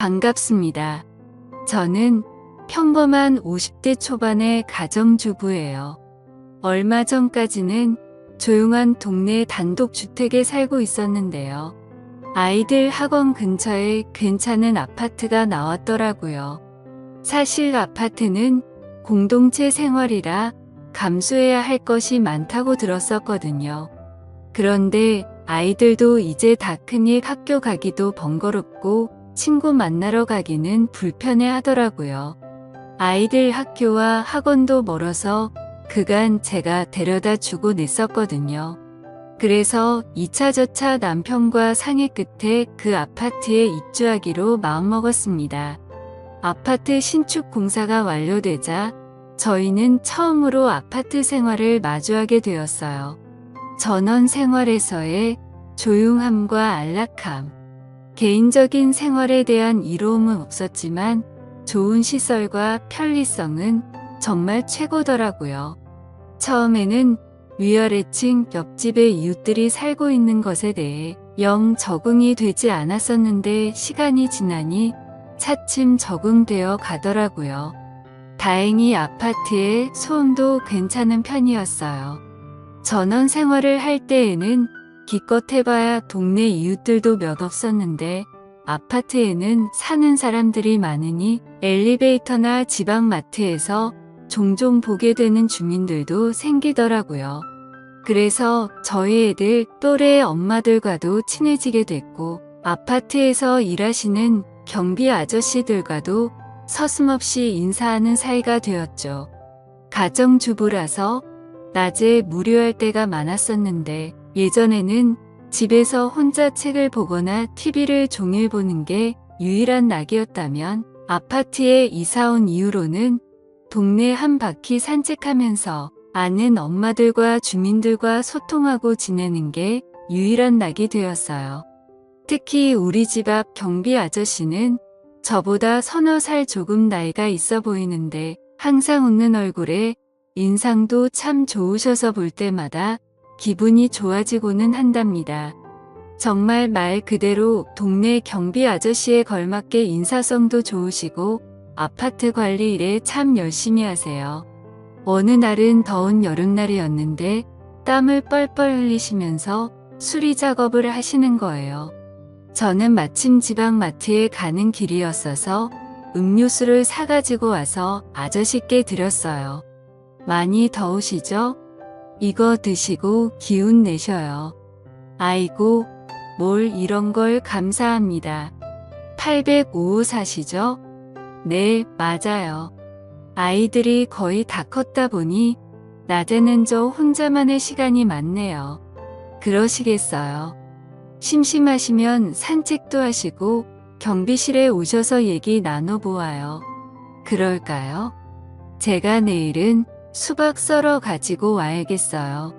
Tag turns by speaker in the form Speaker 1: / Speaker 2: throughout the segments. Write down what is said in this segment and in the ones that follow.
Speaker 1: 반갑습니다. 저는 평범한 50대 초반의 가정주부예요. 얼마 전까지는 조용한 동네 단독주택에 살고 있었는데요. 아이들 학원 근처에 괜찮은 아파트가 나왔더라고요. 사실 아파트는 공동체 생활이라 감수해야 할 것이 많다고 들었었거든요. 그런데 아이들도 이제 다 크니 학교 가기도 번거롭고 친구 만나러 가기는 불편해 하더라고요. 아이들 학교와 학원도 멀어서 그간 제가 데려다 주고 냈었거든요. 그래서 2차 저차 남편과 상의 끝에 그 아파트에 입주하기로 마음먹었습니다. 아파트 신축 공사가 완료되자 저희는 처음으로 아파트 생활을 마주하게 되었어요. 전원 생활에서의 조용함과 안락함. 개인적인 생활에 대한 이로움은 없었지만 좋은 시설과 편리성은 정말 최고더라고요. 처음에는 위아래층 옆집의 이웃들이 살고 있는 것에 대해 영 적응이 되지 않았었는데 시간이 지나니 차츰 적응되어 가더라고요. 다행히 아파트의 소음도 괜찮은 편이었어요. 전원 생활을 할 때에는 기껏 해봐야 동네 이웃들도 몇 없었는데 아파트에는 사는 사람들이 많으니 엘리베이터나 지방 마트에서 종종 보게 되는 주민들도 생기더라고요. 그래서 저희 애들 또래 엄마들과도 친해지게 됐고 아파트에서 일하시는 경비 아저씨들과도 서슴없이 인사하는 사이가 되었죠. 가정주부라서 낮에 무료할 때가 많았었는데 예전에는 집에서 혼자 책을 보거나 TV를 종일 보는 게 유일한 낙이었다면 아파트에 이사 온 이후로는 동네 한 바퀴 산책하면서 아는 엄마들과 주민들과 소통하고 지내는 게 유일한 낙이 되었어요. 특히 우리 집 앞 경비 아저씨는 저보다 서너 살 조금 나이가 있어 보이는데 항상 웃는 얼굴에 인상도 참 좋으셔서 볼 때마다 기분이 좋아지고는 한답니다. 정말 말 그대로 동네 경비 아저씨에 걸맞게 인사성도 좋으시고 아파트 관리 일에 참 열심히 하세요. 어느 날은 더운 여름날이었는데 땀을 뻘뻘 흘리시면서 수리 작업을 하시는 거예요. 저는 마침 지방 마트에 가는 길이었어서 음료수를 사가지고 와서 아저씨께 드렸어요. 많이 더우시죠? 이거 드시고 기운 내셔요. 아이고, 뭘 이런 걸 감사합니다. 805 사시죠? 네, 맞아요. 아이들이 거의 다 컸다 보니 낮에는 저 혼자만의 시간이 많네요. 그러시겠어요. 심심하시면 산책도 하시고 경비실에 오셔서 얘기 나눠보아요. 그럴까요? 제가 내일은 수박 썰어 가지고 와야겠어요.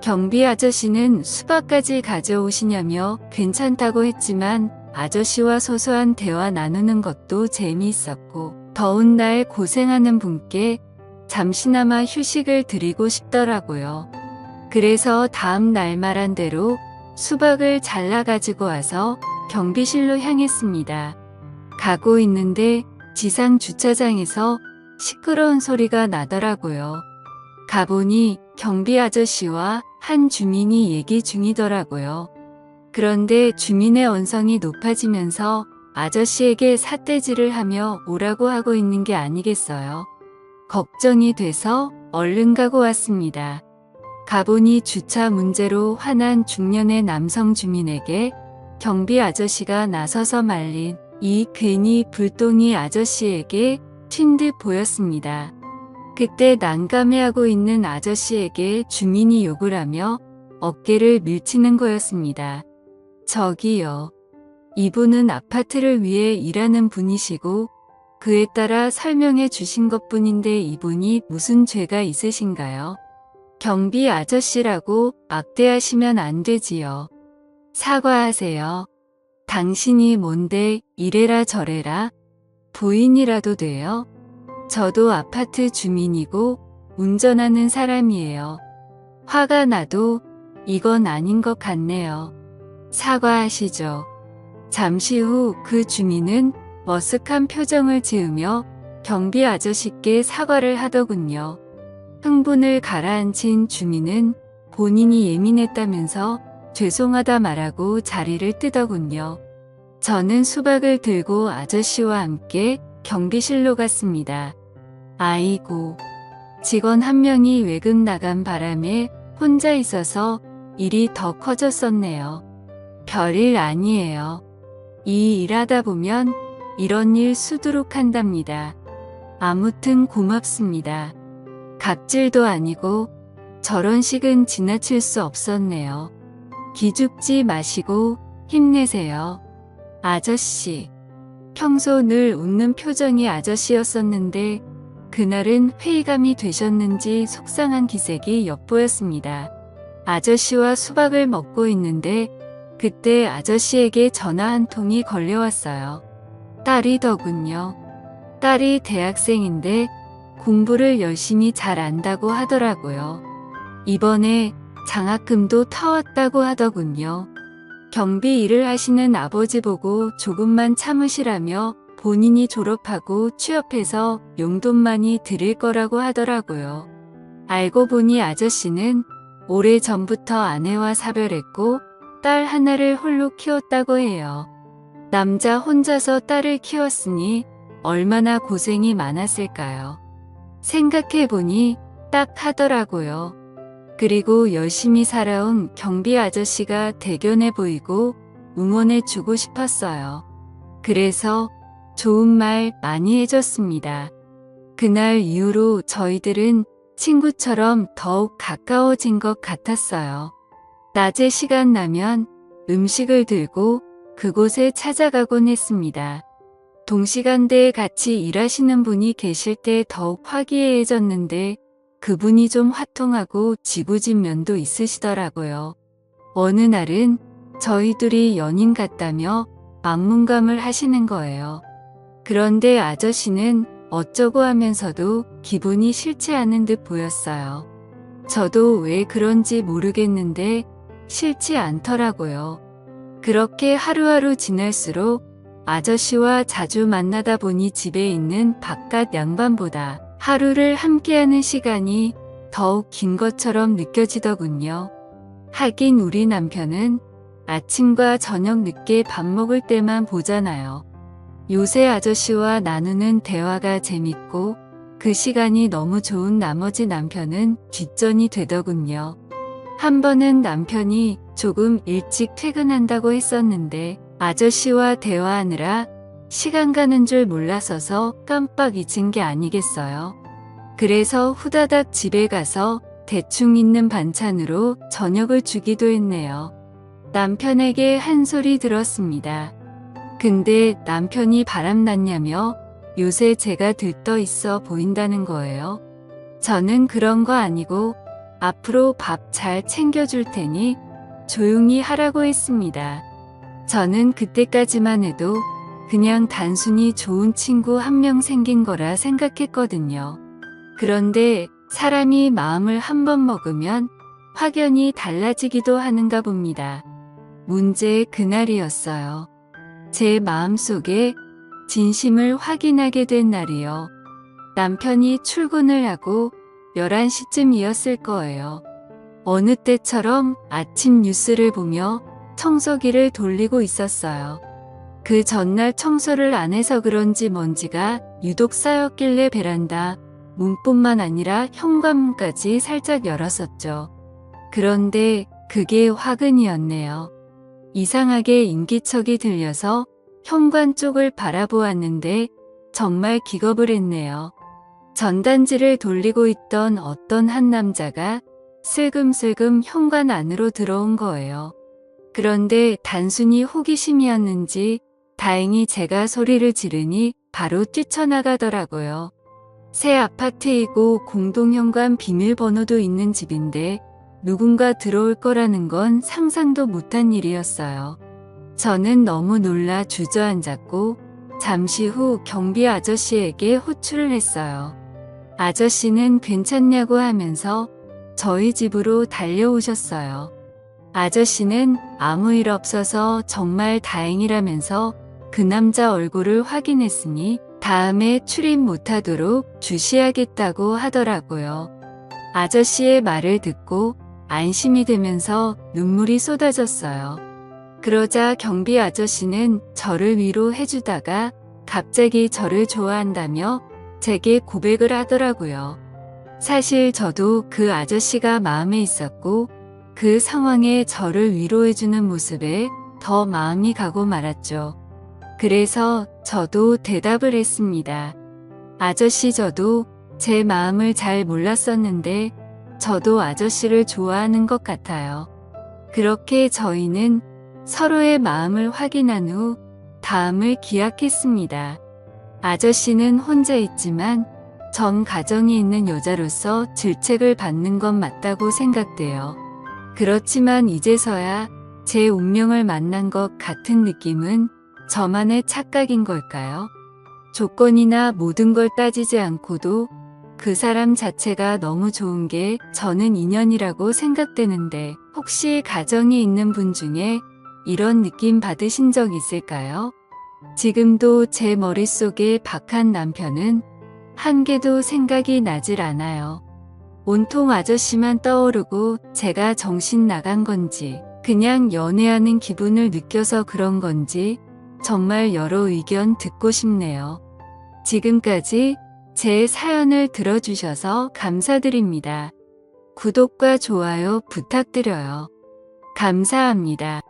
Speaker 1: 경비 아저씨는 수박까지 가져오시냐며 괜찮다고 했지만 아저씨와 소소한 대화 나누는 것도 재미있었고 더운 날 고생하는 분께 잠시나마 휴식을 드리고 싶더라고요. 그래서 다음 날 말한 대로 수박을 잘라 가지고 와서 경비실로 향했습니다. 가고 있는데 지상 주차장에서 시끄러운 소리가 나더라고요. 가보니 경비 아저씨와 한 주민이 얘기 중이더라고요. 그런데 주민의 언성이 높아지면서 아저씨에게 삿대질을 하며 오라고 하고 있는 게 아니겠어요. 걱정이 돼서 얼른 가고 왔습니다. 가보니 주차 문제로 화난 중년의 남성 주민에게 경비 아저씨가 나서서 말린 이 괜히 불똥이 아저씨에게 튄 듯 보였습니다. 그때 난감해하고 있는 아저씨에게 주민이 욕을 하며 어깨를 밀치는 거였습니다. 저기요. 이분은 아파트를 위해 일하는 분이시고 그에 따라 설명해 주신 것 뿐인데 이분이 무슨 죄가 있으신가요? 경비 아저씨라고 막대하시면 안 되지요. 사과하세요. 당신이 뭔데 이래라 저래라 부인이라도 돼요? 저도 아파트 주민이고 운전하는 사람이에요. 화가 나도 이건 아닌 것 같네요. 사과하시죠. 잠시 후 그 주민은 머쓱한 표정을 지으며 경비 아저씨께 사과를 하더군요. 흥분을 가라앉힌 주민은 본인이 예민했다면서 죄송하다 말하고 자리를 뜨더군요. 저는 수박을 들고 아저씨와 함께 경비실로 갔습니다. 아이고. 직원 한 명이 외근 나간 바람에 혼자 있어서 일이 더 커졌었네요. 별일 아니에요. 이 일하다 보면 이런 일 수두룩 한답니다. 아무튼 고맙습니다. 갑질도 아니고 저런 식은 지나칠 수 없었네요. 기죽지 마시고 힘내세요. 아저씨. 평소 늘 웃는 표정이 아저씨였었는데 그날은 회의감이 되셨는지 속상한 기색이 엿보였습니다. 아저씨와 수박을 먹고 있는데 그때 아저씨에게 전화 한 통이 걸려왔어요. 딸이더군요. 딸이 대학생인데 공부를 열심히 잘 안다고 하더라고요. 이번에 장학금도 타왔다고 하더군요. 경비 일을 하시는 아버지 보고 조금만 참으시라며 본인이 졸업하고 취업해서 용돈만이 드릴 거라고 하더라고요. 알고 보니 아저씨는 오래 전부터 아내와 사별했고 딸 하나를 홀로 키웠다고 해요. 남자 혼자서 딸을 키웠으니 얼마나 고생이 많았을까요? 생각해보니 딱 하더라고요. 그리고 열심히 살아온 경비 아저씨가 대견해 보이고 응원해 주고 싶었어요. 그래서 좋은 말 많이 해줬습니다. 그날 이후로 저희들은 친구처럼 더욱 가까워진 것 같았어요. 낮에 시간 나면 음식을 들고 그곳에 찾아가곤 했습니다. 동시간대에 같이 일하시는 분이 계실 때 더욱 화기애애해졌는데 그분이 좀 화통하고 지구진 면도 있으시더라고요. 어느 날은 저희 둘이 연인 같다며 막문감을 하시는 거예요. 그런데 아저씨는 어쩌고 하면서도 기분이 싫지 않은 듯 보였어요. 저도 왜 그런지 모르겠는데 싫지 않더라고요. 그렇게 하루하루 지날수록 아저씨와 자주 만나다 보니 집에 있는 바깥 양반보다 하루를 함께하는 시간이 더욱 긴 것처럼 느껴지더군요. 하긴 우리 남편은 아침과 저녁 늦게 밥 먹을 때만 보잖아요. 요새 아저씨와 나누는 대화가 재밌고 그 시간이 너무 좋은 나머지 남편은 뒷전이 되더군요. 한 번은 남편이 조금 일찍 퇴근한다고 했었는데 아저씨와 대화하느라 시간 가는 줄 몰라서서 깜빡 잊은 게 아니겠어요. 그래서 후다닥 집에 가서 대충 있는 반찬으로 저녁을 주기도 했네요. 남편에게 한 소리 들었습니다. 근데 남편이 바람났냐며 요새 제가 들떠 있어 보인다는 거예요. 저는 그런 거 아니고 앞으로 밥 잘 챙겨줄 테니 조용히 하라고 했습니다. 저는 그때까지만 해도 그냥 단순히 좋은 친구 한 명 생긴 거라 생각했거든요. 그런데 사람이 마음을 한 번 먹으면 확연히 달라지기도 하는가 봅니다. 문제의 그날이었어요. 제 마음속에 진심을 확인하게 된 날이요. 남편이 출근을 하고 11시쯤이었을 거예요. 어느 때처럼 아침 뉴스를 보며 청소기를 돌리고 있었어요. 그 전날 청소를 안 해서 그런지 먼지가 유독 쌓였길래 베란다 문뿐만 아니라 현관문까지 살짝 열었었죠. 그런데 그게 화근이었네요. 이상하게 인기척이 들려서 현관 쪽을 바라보았는데 정말 기겁을 했네요. 전단지를 돌리고 있던 어떤 한 남자가 슬금슬금 현관 안으로 들어온 거예요. 그런데 단순히 호기심이었는지 다행히 제가 소리를 지르니 바로 뛰쳐나가더라고요. 새 아파트이고 공동현관 비밀번호도 있는 집인데 누군가 들어올 거라는 건 상상도 못한 일이었어요. 저는 너무 놀라 주저앉았고 잠시 후 경비 아저씨에게 호출을 했어요. 아저씨는 괜찮냐고 하면서 저희 집으로 달려오셨어요. 아저씨는 아무 일 없어서 정말 다행이라면서 그 남자 얼굴을 확인했으니 다음에 출입 못하도록 주시하겠다고 하더라고요. 아저씨의 말을 듣고 안심이 되면서 눈물이 쏟아졌어요. 그러자 경비 아저씨는 저를 위로해 주다가 갑자기 저를 좋아한다며 제게 고백을 하더라고요. 사실 저도 그 아저씨가 마음에 있었고 그 상황에 저를 위로해주는 모습에 더 마음이 가고 말았죠. 그래서 저도 대답을 했습니다. 아저씨 저도 제 마음을 잘 몰랐었는데 저도 아저씨를 좋아하는 것 같아요. 그렇게 저희는 서로의 마음을 확인한 후 다음을 기약했습니다. 아저씨는 혼자 있지만 전 가정이 있는 여자로서 질책을 받는 건 맞다고 생각돼요. 그렇지만 이제서야 제 운명을 만난 것 같은 느낌은 저만의 착각인 걸까요? 조건이나 모든 걸 따지지 않고도 그 사람 자체가 너무 좋은 게 저는 인연이라고 생각되는데 혹시 가정이 있는 분 중에 이런 느낌 받으신 적 있을까요? 지금도 제 머릿속에 박한 남편은 한 개도 생각이 나질 않아요. 온통 아저씨만 떠오르고 제가 정신 나간 건지 그냥 연애하는 기분을 느껴서 그런 건지 정말 여러 의견 듣고 싶네요. 지금까지 제 사연을 들어주셔서 감사드립니다. 구독과 좋아요 부탁드려요. 감사합니다.